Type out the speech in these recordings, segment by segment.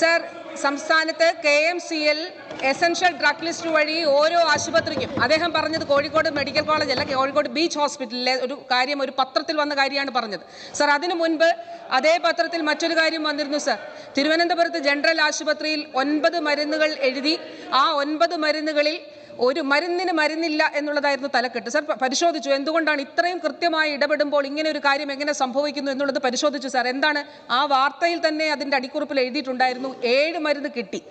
Sir സംസ്ഥാനത്ത് K M C L essential drug list വഴി ഓരോ ആശുപത്രിക്കും അദ്ദേഹം പറഞ്ഞത് കോഴിക്കോട് മെഡിക്കൽ കോളേജ് അല്ല കോഴിക്കോട് ബീച്ച് ഹോസ്പിറ്റലിലെ ഒരു കാര്യം ഒരു പത്രത്തിൽ വന്ന കാര്യമാണ് പറഞ്ഞത്. സർ അതിനു മുൻപ് അതേ പത്രത്തിൽ മറ്റൊരു കാര്യം വന്നിരുന്നു സർ. തിരുവനന്തപുരത്ത് ജനറൽ ആശുപത്രിയിൽ ഒൻപത് മരുന്നുകൾ എഴുതി ആ ഒൻപത് മരുന്നുകളിൽ ഒരു മരുന്നിന് മരുന്നില്ല എന്നുള്ളതായിരുന്നു തലക്കെട്ട്. സർ പരിശോധിച്ചു. എന്തുകൊണ്ടാണ് ഇത്രയും കൃത്യമായി ഇടപെടുമ്പോൾ ഇങ്ങനെ ഒരു കാര്യം എങ്ങനെ സംഭവിക്കുന്നു എന്നുള്ളത് പരിശോധിച്ചു സാർ. എന്താണ് ആ വാർത്തയിൽ തന്നെ അതിന്റെ അടിക്കുറിപ്പിൽ എഴുതിയിട്ടുണ്ടായിരുന്നു ഏഴ് മരുന്ന് കിട്ടി.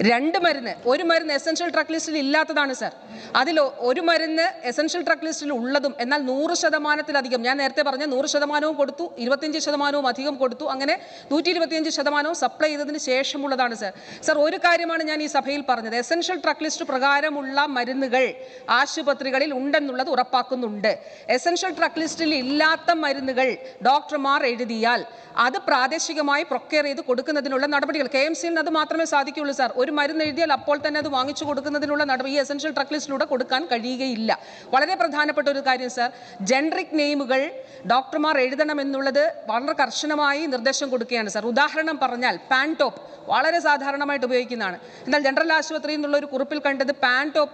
രണ്ട് മരുന്ന് ഒരു മരുന്ന് എസൻഷ്യൽ ട്രക്ക് ലിസ്റ്റിൽ ഇല്ലാത്തതാണ് സാർ. അതിൽ ഒരു മരുന്ന് എസൻഷ്യൽ ട്രക്ക് ലിസ്റ്റിൽ ഉള്ളതും എന്നാൽ നൂറ് ശതമാനത്തിലധികം ഞാൻ നേരത്തെ പറഞ്ഞ നൂറ് ശതമാനവും കൊടുത്തു ഇരുപത്തിയഞ്ച് ശതമാനവും അധികം കൊടുത്തു അങ്ങനെ നൂറ്റി ഇരുപത്തിയഞ്ച് ശതമാനവും സപ്ലൈ ചെയ്തതിന് ശേഷമുള്ളതാണ് സാർ. സാർ ഒരു കാര്യമാണ് ഞാൻ ഈ സഭയിൽ പറഞ്ഞത്. എസൻഷ്യൽ ട്രക്ക് ലിസ്റ്റ് പ്രകാരമുള്ള മരുന്നുകൾ ആശുപത്രികളിൽ ഉണ്ടെന്നുള്ളത് ഉറപ്പാക്കുന്നുണ്ട്. എസൻഷ്യൽ ട്രക്ക് ലിസ്റ്റിൽ ഇല്ലാത്ത മരുന്നുകൾ ഡോക്ടർമാർ എഴുതിയാൽ അത് പ്രാദേശികമായി പ്രൊക്യർ ചെയ്ത് കൊടുക്കുന്നതിനുള്ള നടപടികൾ. കെ എം സിയിൽ അത് മാത്രമേ സാധിക്കുകയുള്ളൂ സാർ. ഒരു മരുന്ന് എഴുതിയാൽ അപ്പോൾ തന്നെ അത് വാങ്ങിച്ചു കൊടുക്കുന്നതിനുള്ള നടപടി ഈ എസൻഷ്യൽ ട്രക്ക് ലിസ്റ്റിലൂടെ കൊടുക്കാൻ കഴിയുകയില്ല. വളരെ പ്രധാനപ്പെട്ട ഒരു കാര്യം സാർ. ജനറിക് നെയിമുകൾ ഡോക്ടർമാർ എഴുതണമെന്നുള്ളത് വളരെ കർശനമായി നിർദ്ദേശം കൊടുക്കുകയാണ് സാർ. ഉദാഹരണം പറഞ്ഞാൽ പാൻ ടോപ്പ് വളരെ സാധാരണമായിട്ട് ഉപയോഗിക്കുന്നതാണ്. എന്നാൽ ജനറൽ ആശുപത്രിയിൽ നിന്നുള്ള ഒരു കുറിപ്പിൽ കണ്ടത്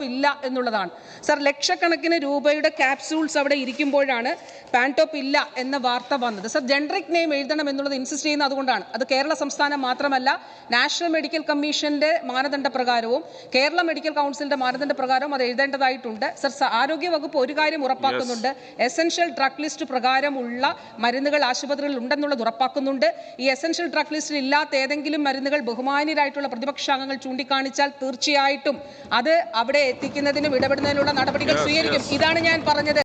പാൻടോപ്പ് ഇല്ല എന്നുള്ളതാണ്. സർ ലക്ഷക്കണക്കിന് രൂപയുടെ ക്യാപ്സൂൾസ് അവിടെ ഇരിക്കുമ്പോഴാണ് പാൻടോപ്പ് ഇല്ല എന്ന വാർത്ത വന്നത്. സർ ജനറിക് നെയിം എഴുതണം എന്നുള്ളത് ഇൻസിസ്റ്റ് ചെയ്യുന്ന അതുകൊണ്ടാണ്. അത് കേരള സംസ്ഥാനം മാത്രമല്ല നാഷണൽ മെഡിക്കൽ കമ്മീഷന്റെ മാനദണ്ഡ പ്രകാരവും കേരള മെഡിക്കൽ കൗൺസിലിന്റെ മാനദണ്ഡ പ്രകാരവും അത് എഴുതേണ്ടതായിട്ടുണ്ട്. സർ ആരോഗ്യവകുപ്പ് ആരോഗ്യ വകുപ്പ് ഒരു കാര്യം ഉറപ്പാക്കുന്നുണ്ട്. എസൻഷ്യൽ ഡ്രഗ് ലിസ്റ്റ് പ്രകാരമുള്ള മരുന്നുകൾ ആശുപത്രികളിൽ ഉണ്ടെന്നുള്ളത് ഉറപ്പാക്കുന്നുണ്ട്. ഈ എസൻഷ്യൽ ഡ്രഗ് ലിസ്റ്റിൽ ഇല്ലാത്ത ഏതെങ്കിലും മരുന്നുകൾ ബഹുമാന്യരായിട്ടുള്ള പ്രതിപക്ഷാംഗങ്ങൾ ചൂണ്ടിക്കാണിച്ചാൽ തീർച്ചയായിട്ടും അത് അവിടെ എത്തിക്കുന്നതിനും ഇടപെടുന്നതിനുള്ള നടപടികൾ സ്വീകരിക്കും. ഇതാണ് ഞാൻ പറഞ്ഞത്.